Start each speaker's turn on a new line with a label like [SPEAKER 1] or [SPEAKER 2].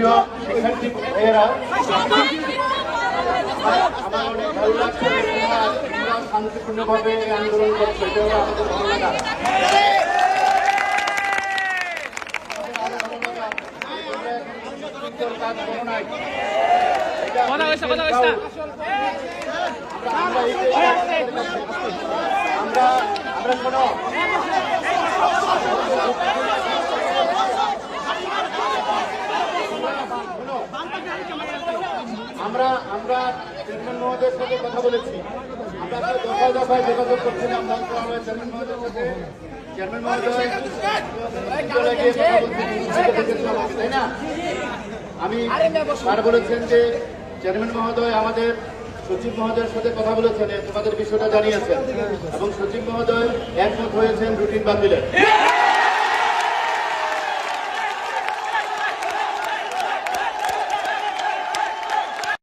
[SPEAKER 1] প্রিয় শিক্ষার্থী ভাইয়েরা আমার অনেক ভালো লাগছে তোমরা তোমরা শান্তিপূর্ণভাবে আন্দোলন করছ এটা হলো আমাদের ভালো লাগা কাজ করো নাই
[SPEAKER 2] কথা কইছে কথা কইছে
[SPEAKER 1] আমরা শোনো। আমরা আমরা চেয়ারম্যান মহোদয়ের সাথে কথা বলেছি। আমরা দফায় দফায় যোগাযোগ করছিলাম মন্ত্রণালয়ের চেয়ারম্যান মহোদয়ের সাথে। চেয়ারম্যান মহোদয় গিয়ে কথা বলছেন তাই না? আমি স্যার বলেছেন যে চেয়ারম্যান মহোদয় আমাদের সচিব মহোদয়ের সাথে কথা বলেছেন তোমাদের বিষয়টা জানিয়েছেন। এবং সচিব মহোদয় একমত হয়েছেন রুটিন বাতিলের।